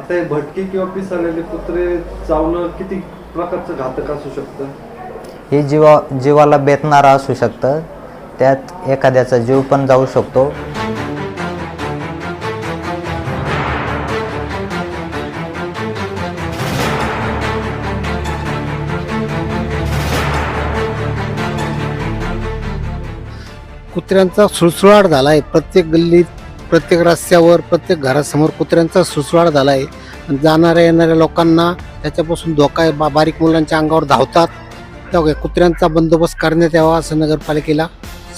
आता हे भटके किंवा पिसाळलेले कुत्रे चावणं किती प्रकारचं घातक असू शकतं? हे जीवा जीवाला बेतणारं असू शकतं. त्यात एखाद्याचा जीव पण जाऊ शकतो. कुत्र्यांचा सुळसुळाट झाला आहे प्रत्येक गल्लीत प्रत्येक रस्त्यावर प्रत्येक घरासमोर कुत्र्यांचा सुळसुळाट झाला आहे जाणाऱ्या येणाऱ्या लोकांना त्याच्यापासून धोका आहे. बा बारीक मुलांच्या अंगावर धावतात. त्या कुत्र्यांचा बंदोबस्त करण्यात यावा असं नगरपालिकेला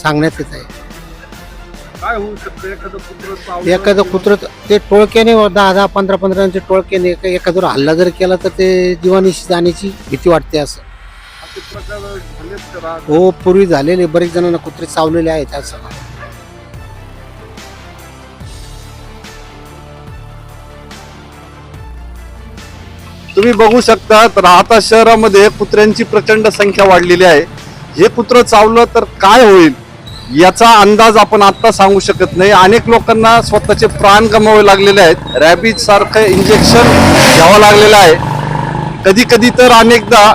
सांगण्यात येत आहे. काय होऊ शकतं? एखादं कुत्र एखादं ते टोळक्याने दहा दहा पंधरा पंधराचे टोळक्याने एका एखाद्यावर हल्ला जर केला तर ते जीवानीशी जाण्याची भीती वाटते असं. असे प्रकार झालेत का राहत? हो पूर्वी झालेले बरेच जणांना कुत्रे चावलेले आहेत असं. तुम्ही बघू शकता राहता शहरामध्ये कुत्र्यांची प्रचंड संख्या वाढलेली आहे. हे कुत्रं चावलं तर काय होईल? याचा अंदाज आपण आत्ता सांगू शकत नाही. अनेक लोकांना स्वतःचे प्राण गमावे लागलेले आहेत. रॅबिज सारखं इंजेक्शन घ्यावं लागलेलं आहे. कधी कधी तर अनेकदा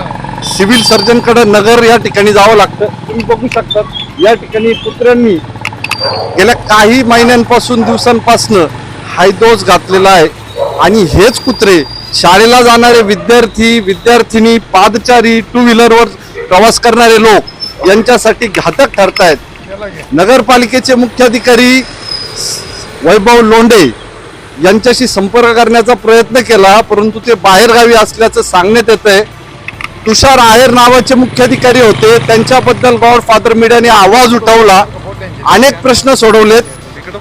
सिव्हिल सर्जनकडे नगर या ठिकाणी जावं लागतं. तुम्ही बघू शकता या ठिकाणी कुत्र्यांनी गेल्या काही महिन्यांपासून दिवसांपासून हायदोज घातलेला आहे. आणि हेच कुत्रे शाळेला जाणारे विद्यार्थी विद्यार्थिनी पादचारी टू व्हीलरवर प्रवास करणारे लोक यांच्यासाठी घातक ठरतायत. नगरपालिकेचे मुख्याधिकारी वैभव लोंढे यांच्याशी संपर्क करण्याचा प्रयत्न केला परंतु ते बाहेरगावी असल्याचं सांगण्यात येत आहे तुषार आहेर नावाचे मुख्याधिकारी होते. त्यांच्याबद्दल गॉड फादर मीडियाने आवाज उठवला. अनेक प्रश्न सोडवलेत.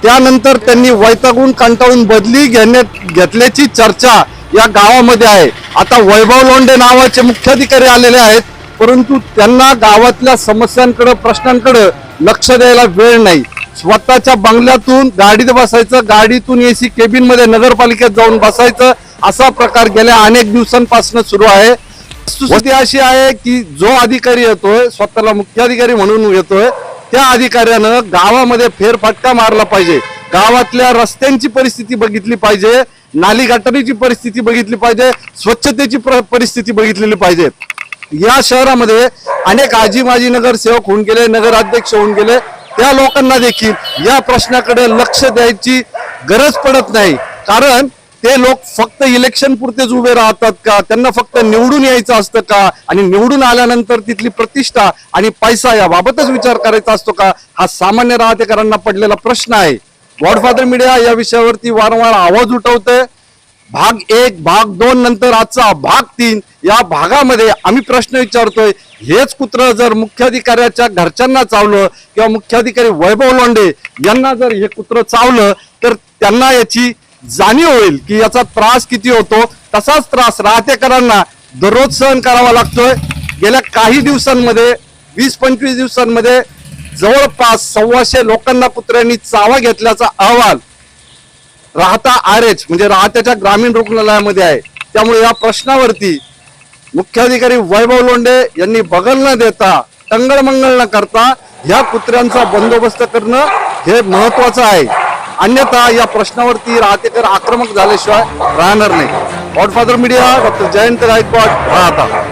त्यानंतर त्यांनी वैतागून कंटाळून बदली घेण्यात घेतल्याची चर्चा या गावामध्ये आहे. आता वैभव लोंढे नावाचे मुख्याधिकारी आलेले आहेत परंतु त्यांना गावातल्या समस्यांकडे प्रश्नांकडे लक्ष द्यायला वेळ नाही. स्वतःच्या बंगल्यातून गाडीत बसायचं गाडीतून एसी केबिनमध्ये नगरपालिकेत जाऊन बसायचं असा प्रकार गेल्या अनेक दिवसांपासून सुरू आहे. वस्तुस्थिती अशी आहे की जो अधिकारी येतोय स्वतःला मुख्याधिकारी म्हणून येतोय त्या अधिकाऱ्यानं गावामध्ये फेरफटका मारला पाहिजे. गावातल्या रस्त्यांची परिस्थिती बघितली पाहिजे. नाली गटारीची परिस्थिती बघितली पाहिजे स्वच्छतेची परिस्थिती बघितलेली पाहिजे. या शहरामध्ये अनेक आजी माजी नगरसेवक होऊन गेले नगराध्यक्ष होऊन गेले. त्या लोकांना देखील या प्रश्नाकडे लक्ष द्यायची गरज पडत नाही. कारण ते लोक फक्त इलेक्शन पुरतेच उभे राहतात का? त्यांना फक्त निवडून यायचं असतं का? आणि निवडून आल्यानंतर तिथली प्रतिष्ठा आणि पैसा याबाबतच विचार करायचा असतो का? हा सामान्य राहतेकरांना पडलेला प्रश्न आहे. गॉडफादर मीडिया या विषयावरती वारंवार आवाज उठवतोय. भाग एक भाग दोन नंतर आजचा भाग तीन या भागामध्ये आम्ही प्रश्न विचारतोय. हेच कुत्र जर मुख्याधिकाऱ्याच्या घरच्यांना चावलं किंवा मुख्याधिकारी वैभव लोंडे यांना जर हे कुत्र चावलं तर त्यांना याची जाणीव होईल की याचा त्रास किती होतो. तसाच त्रास राहतेकरांना दररोज सहन करावा लागतोय. गेल्या काही दिवसांमध्ये वीस पंचवीस दिवसांमध्ये जवळपास सव्वाशे लोकांना कुत्र्यांनी चावा घेतल्याचा अहवाल राहता आर एच म्हणजे राहत्याच्या ग्रामीण रुग्णालयामध्ये आहे. त्यामुळे या प्रश्नावरती मुख्याधिकारी वैभव लोंढे यांनी बगल न देता टंगळमंगळ न करता ह्या कुत्र्यांचा बंदोबस्त करणं हे महत्वाचं आहे. अन्यथा या प्रश्नावरती राहतेकर आक्रमक झाल्याशिवाय राहणार नाही. Godfather media doctor Jayant Gaikwad राहता.